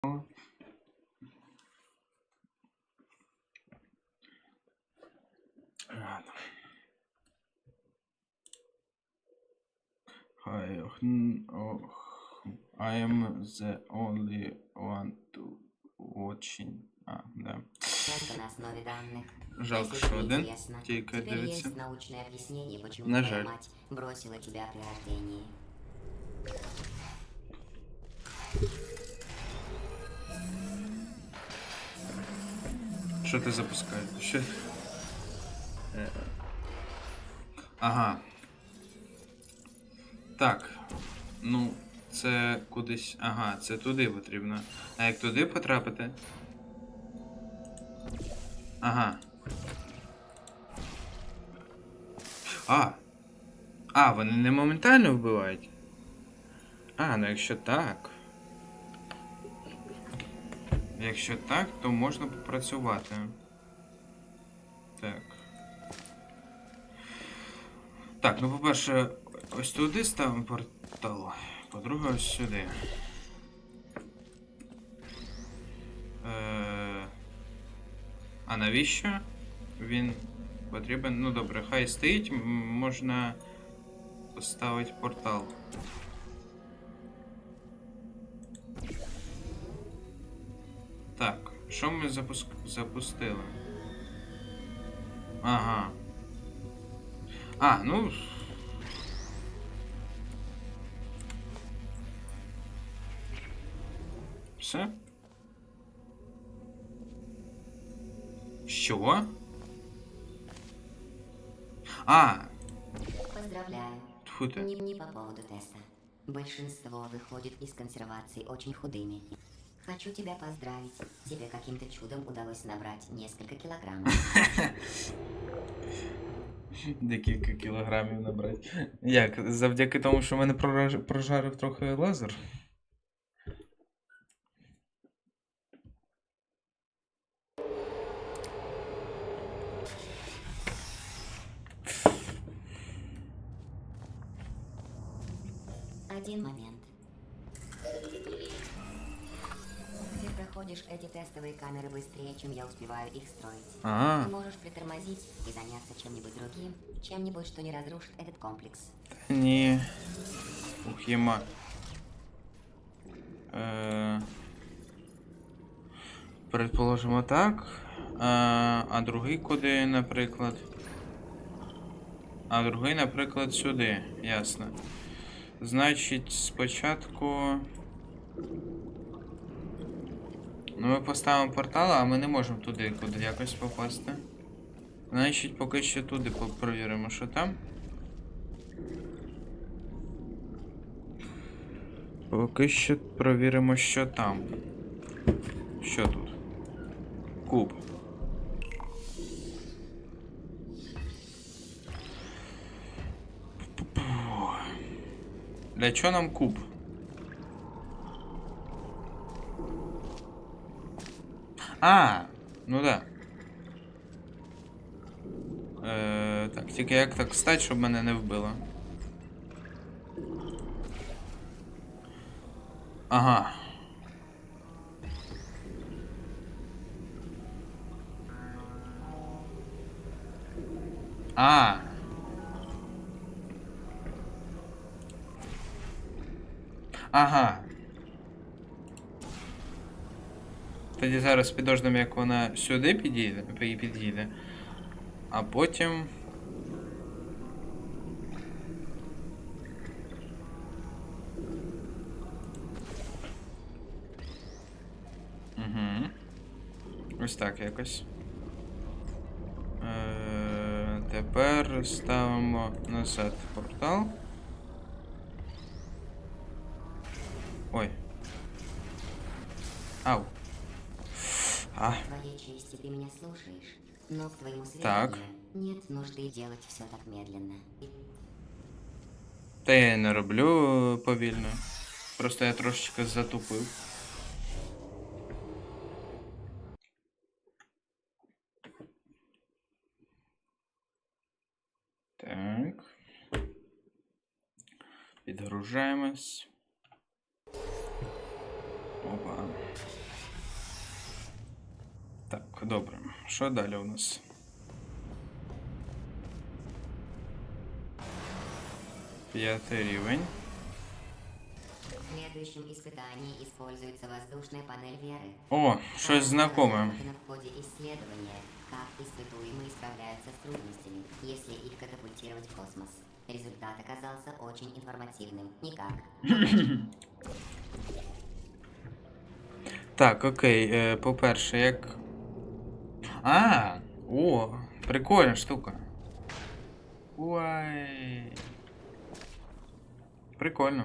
Hi, oh, I am the only one to watching. А, да. Жалко, что один тільки дивиться. На бросила тебя при рождении. Що ти запускаєш? Що? Е, Ага. Так. Ну, це кудись. Ага, це туди потрібно. А як туди потрапити? Ага. А. А, вони не моментально вбивають. А, ну якщо так. Якщо так, то можна попрацювати. Так. Так, ну по-перше, ось туди ставимо портал. По-друге, ось сюди. Е... А навіщо? Він потрібен. Ну добре, хай стоїть, можна поставити портал. Що ми запуск... запустили? Ага. А, ну. Все? Що? А, Поздравляю. тьфу. Не, не по поводу теста. Большинство выходит из консервации очень худыми. Хочу тебя поздравить. Тебе каким-то чудом удалось набрать несколько килограммов. Декілька кілограмів набрати. Як? Завдяки тому, що мене прожарив трохи лазер? Один момент Ты проходишь эти тестовые камеры быстрее, чем я успеваю их строить. А, Ты можешь притормозить и заняться чем-нибудь другим, чем-нибудь, что не разрушит этот комплекс. ні. Ух, єма. Е... Предположимо так. А, а другий куди, наприклад. А другий, наприклад, сюди. Ясно. Значить, спочатку. Ну, ми поставимо портал, а ми не можемо туди куди якось попасти. Значить, поки що туди попровіримо, що там. Поки що провіримо, що там. Що тут? Куб. Для чого нам куб? А, ну да. Е, так, тільки як так встать, щоб мене не вбило. Ага. А. Ага. Тоді зараз підождемо, як вона сюди підійде, пі- підійде. А потім. Угу. Ось так якось. Е, тепер ставимо назад портал. Твоей чести ты меня слушаешь, но к твоему Так. сведению нет нужды делать все так медленно. та я не роблю повільно. Просто я трошечки затупив. Так. Підгружаємось. Опа. Так, добре. Що далі у нас? П'ятий рівень. В следующем испытании используется воздушная панель Веры. О, щось знакоме. Разработана в ходе исследования, как испытуемые справляются с трудностями, если их катапультировать в космос. Результат оказался очень информативным. Никак. Так, окей, е, по-перше, як. а, о, прикольна штука. Ой. Прикольно.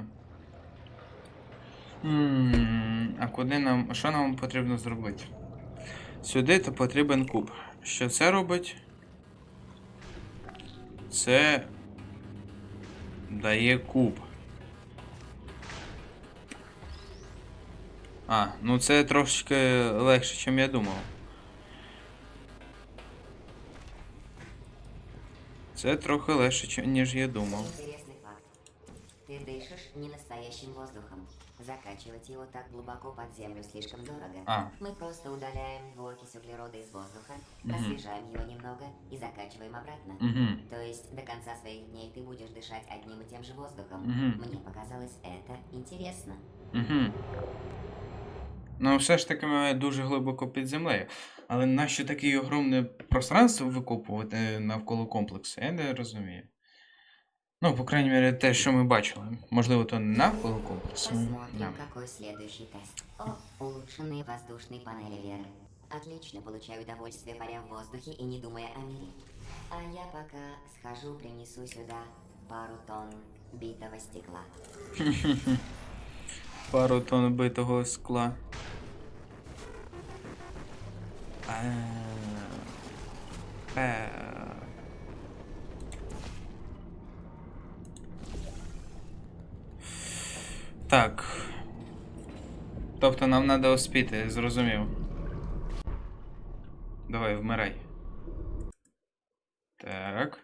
м а куди нам. Що нам потрібно зробити? Сюди то потрібен куб. Що це робить? Це дає куб. А, ну це трошки легше, ніж я думав. Це трохи легше, чим- ніж я думав. Интересный факт. Ты дышишь не настоящим воздухом. Закачивать его так глубоко под землю слишком дорого. А. Мы просто удаляем окись углерода из воздуха, Мгм. освежаем его немного и закачиваем обратно. Угу. То есть до конца своих дней ты будешь дышать одним и тем же воздухом. Мгм. Мне показалось это интересно. Угу. Ну, все ж таки ми дуже глибоко під землею. Але нащо таке огромне пространство викопувати навколо комплексу, я не розумію. Ну, по крайній мірі, те, що ми бачили. Можливо, то не навколо комплексу. Посмотрим, Да. какой следующий тест. О, улучшенные воздушные панели Веры. Отлично, получаю удовольствие, паря в воздухе и не думая о мире. А я пока схожу, принесу сюда пару тонн битого стекла. Пару тонн битого скла. А. Е. Так. Тобто нам треба успіти, зрозумів. Давай, вмирай. Так.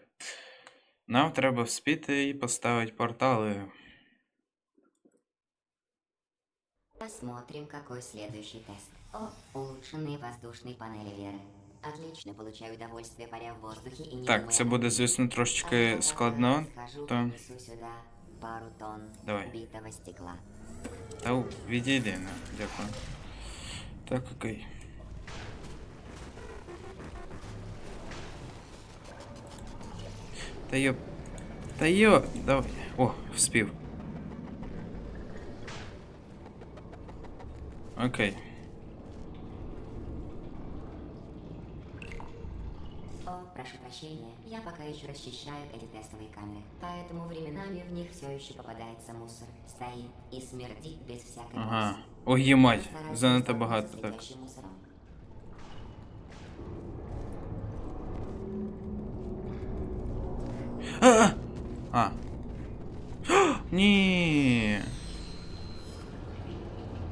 Нам треба вспіти і поставити портали. Посмотрим, какой следующий тест. О, улучшенные воздушные панели Веры. Отлично, получаю удовольствие, паря в воздухе и не Так, думая це о буде, мире. звісно, А трошечки я пока складно. Схожу, то- принесу сюда пару тонн Давай. битого стекла. Та у, відійди, ну, дякую. Так, окей. Та йоп. Та йо. Давай. О, вспів. Окей. О, прошу прощения, я пока еще расчищаю эти тестовые камеры, поэтому временами в них все еще попадается мусор, стоит и смердит без всякой Ага. пользы. Ой, їмать. Стараюсь Занадто не багато сталкиваться так. с светящим мусором.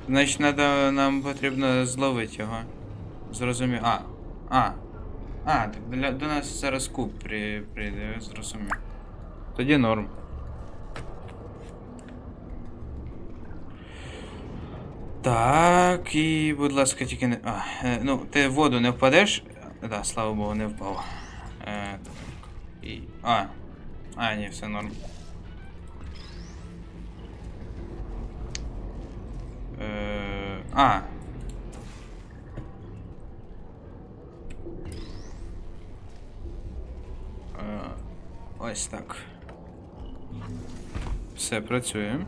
Значить, надо, нам потрібно зловити його. Зрозумів. А. А. А, так для, до нас зараз куб при, прийде, я зрозумів. Тоді норм. Так, і, будь ласка, тільки не. А, е, ну, ти в воду не впадеш? Так, да, слава Богу, не впав. Е, так. І. А. А, ні, все норм. А. Ось так. Все, працює.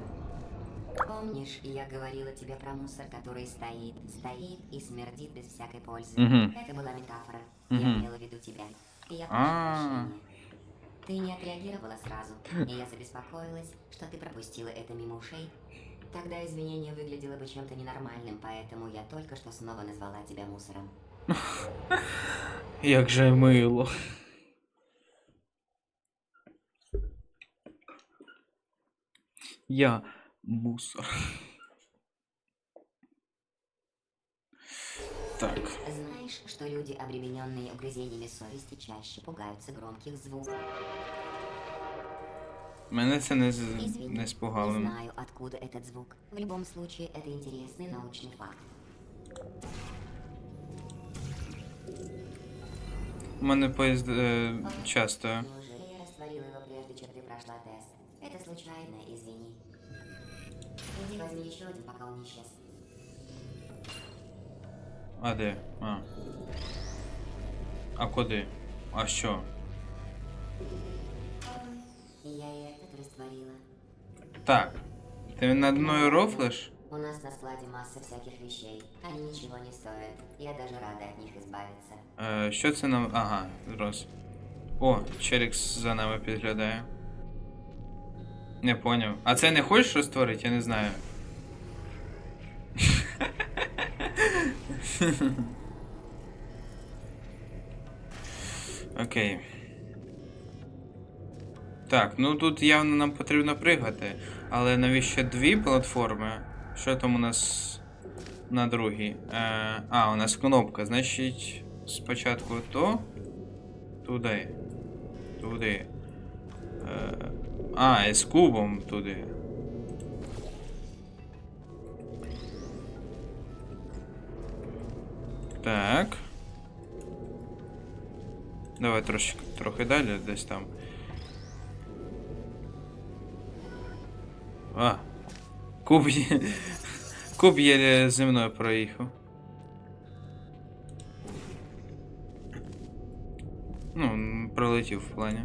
Помнишь, я говорила тебе про мусор, который стоит, стоит и смердит без всякой пользы? Мгм. Это была метафора. Я Мгм. имела в виду тебя. И я прошу А. Ты не отреагировала сразу, и я забеспокоилась, что ты пропустила это мимо ушей. Тогда извинение выглядело бы чем-то ненормальным, поэтому я только что снова назвала тебя мусором. Як же мило. Я мусор. Так. Знаешь, что люди, обремененные угрызениями совести, чаще пугаются громких звуков? Мене це не, з... Извини, не не спугало. знаю, откуда этот звук. В любом случае, это интересный научный факт. У мене поїзд е, часто. Неужели я растворил его прежде, чем ты прошла тест? Это случайно, извини. Иди возьми еще один, пока он не исчез. А де? А. А куди? А що? И я и этот растворила. Так. Ти над мною рофлиш? У нас на складе масса всяких вещей. Они ничего не стоят. Я даже рада от них избавиться. Е, що це нам. Ага, роз. О, Черікс за нами підглядає. Не поняв. А це не хочеш розтворити? Я не знаю. Окей. Так, ну тут явно нам потрібно пригати. Але навіщо дві платформи? Що там у нас на другій? Е, а, у нас кнопка. Значить, спочатку то. Туди. Туди. Е, а, і з кубом туди. Так. Давай трошки, трохи далі, десь там. А. Куб є. Куб єле зі мною проїхав. Ну, м, пролетів в плані.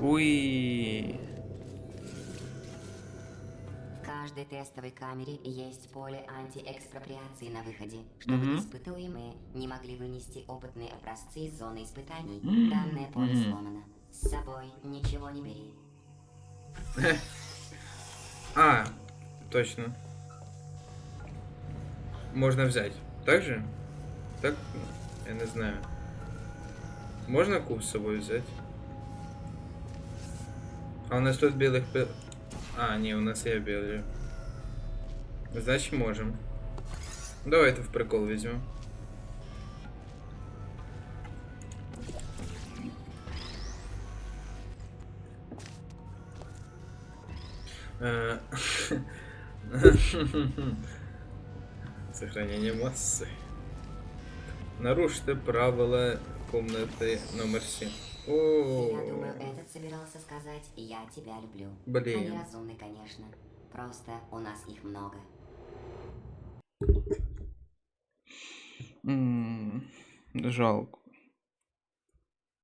Уй. В каждой тестовой камере есть поле антиэкспроприации на выходе, чтобы Мгм. испытуемые не могли вынести опытные образцы из зоны испытаний. М, Данное поле мгм. сломано. С собой ничего не бери. А, точно. Можно взять. Так же? Так? Я не знаю. Можно куб с собой взять? А у нас тут белых... А, не, у нас я белый. Значит, можем. Давай это в прикол возьмем. Сохранение массы. Нарушите правила комнаты номер 7. Я О, думаю, этот собирался сказать «я тебя люблю». Блин. Они разумны, конечно. Просто у нас их много. Жалко.